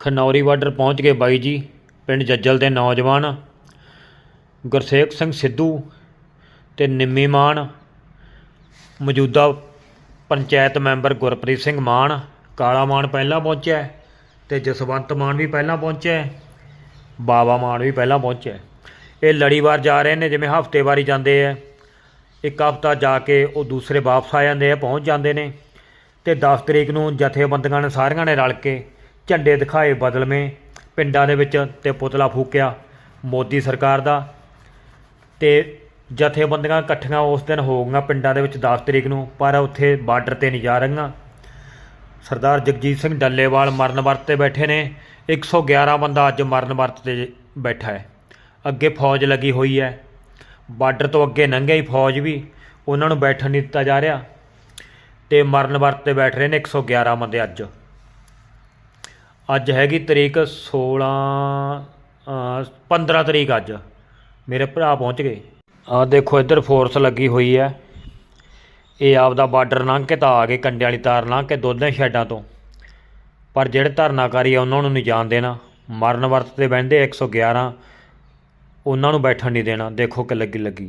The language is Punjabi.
ਖਨੌਰੀ ਬਾਰਡਰ ਪਹੁੰਚ ਗਏ ਬਾਈ ਜੀ, ਪਿੰਡ ਜੱਜਲ ਦੇ ਨੌਜਵਾਨ, ਗੁਰਸੇਖ ਸਿੰਘ ਸਿੱਧੂ ਤੇ ਨਿੰਮੀ ਮਾਨ, ਮੌਜੂਦਾ ਪੰਚਾਇਤ ਮੈਂਬਰ ਗੁਰਪ੍ਰੀਤ ਸਿੰਘ ਮਾਨ, ਕਾਲਾ ਮਾਨ ਪਹਿਲਾਂ ਪਹੁੰਚਿਆ ਹੈ ਤੇ ਜਸਵੰਤ ਮਾਨ ਵੀ ਪਹਿਲਾਂ ਪਹੁੰਚਿਆ ਹੈ, ਬਾਵਾ ਮਾਨ ਵੀ ਪਹਿਲਾਂ ਪਹੁੰਚਿਆ ਇਹ ਲੜੀਵਾਰ ਜਾ ਰਹੇ ਨੇ, ਜਿਵੇਂ ਹਫ਼ਤੇਵਾਰੀ ਜਾਂਦੇ ਆ, ਇੱਕ ਹਫ਼ਤਾ ਜਾ ਕੇ ਉਹ ਦੂਸਰੇ ਵਾਪਸ ਆ ਜਾਂਦੇ ਆ, ਪਹੁੰਚ ਜਾਂਦੇ ਨੇ ਤੇ 10 ਤਰੀਕ ਨੂੰ ਜਥੇਬੰਦੀਆਂ ਨੇ ਸਾਰੀਆਂ ਨੇ ਰਲ ਕੇ ਝੰਡੇ ਦਿਖਾਏ ਬਦਲਵੇਂ ਪਿੰਡਾਂ ਦੇ ਵਿੱਚ ਤੇ ਪੁਤਲਾ ਫੂਕਿਆ ਮੋਦੀ ਸਰਕਾਰ ਦਾ। ਤੇ ਜਥੇਬੰਦੀਆਂ ਇਕੱਠੀਆਂ ਉਸ ਦਿਨ ਹੋ ਗਈਆਂ ਪਿੰਡਾਂ ਦੇ ਵਿੱਚ 10 ਤਰੀਕ ਨੂੰ, ਪਰ ਉੱਥੇ ਬਾਰਡਰ ਤੇ ਨਹੀਂ ਜਾ ਰਹੀਆਂ। ਸਰਦਾਰ ਜਗਜੀਤ ਸਿੰਘ ਡੱਲੇਵਾਲ ਮਰਨ ਵਰਤ ਤੇ ਬੈਠੇ ਨੇ। 111 ਬੰਦਾ ਅੱਜ ਮਰਨ ਵਰਤ ਤੇ ਬੈਠਾ ਹੈ। ਅੱਗੇ ਫੌਜ ਲੱਗੀ ਹੋਈ ਹੈ। ਬਾਰਡਰ ਤੋਂ ਅੱਗੇ ਲੰਘੇ ਹੀ ਫੌਜ ਵੀ, ਉਹਨਾਂ ਨੂੰ ਬੈਠਣ ਨਹੀਂ ਦਿੱਤਾ ਜਾ ਰਿਹਾ। ਤੇ ਮਰਨ ਵਰਤ ਤੇ ਬੈਠ ਰਹੇ ਨੇ 111 ਬੰਦੇ ਅੱਜ। ਅੱਜ ਹੈਗੀ ਤਰੀਕ 16 ਅ, 15 ਤਰੀਕ ਅੱਜ। ਮੇਰੇ ਭਰਾ ਪਹੁੰਚ ਗਏ। ਆ ਦੇਖੋ ਇੱਧਰ ਫੋਰਸ ਲੱਗੀ ਹੋਈ ਹੈ। ਇਹ ਆਪਦਾ ਬਾਰਡਰ ਲੰਘ ਕੇ ਤਾਂ ਆ ਗਏ ਕੰਡੇ ਵਾਲੀ ਤਾਰ ਲੰਘ ਕੇ ਦੋਨੇ ਸ਼ੈਡਾਂ ਤੋਂ। ਪਰ ਜਿਹੜੇ ਧਰਨਾਕਾਰੀ ਆ ਉਹਨਾਂ ਨੂੰ ਨਹੀਂ ਜਾਣ ਦੇਣਾ। ਮਰਨ ਵਰਤ ਤੇ ਬਹਿੰਦੇ 111 ਉਹਨਾਂ ਨੂੰ ਬੈਠਣ ਨਹੀਂ ਦੇਣਾ। ਦੇਖੋ ਕਿ ਲੱਗੀ ਲੱਗੀ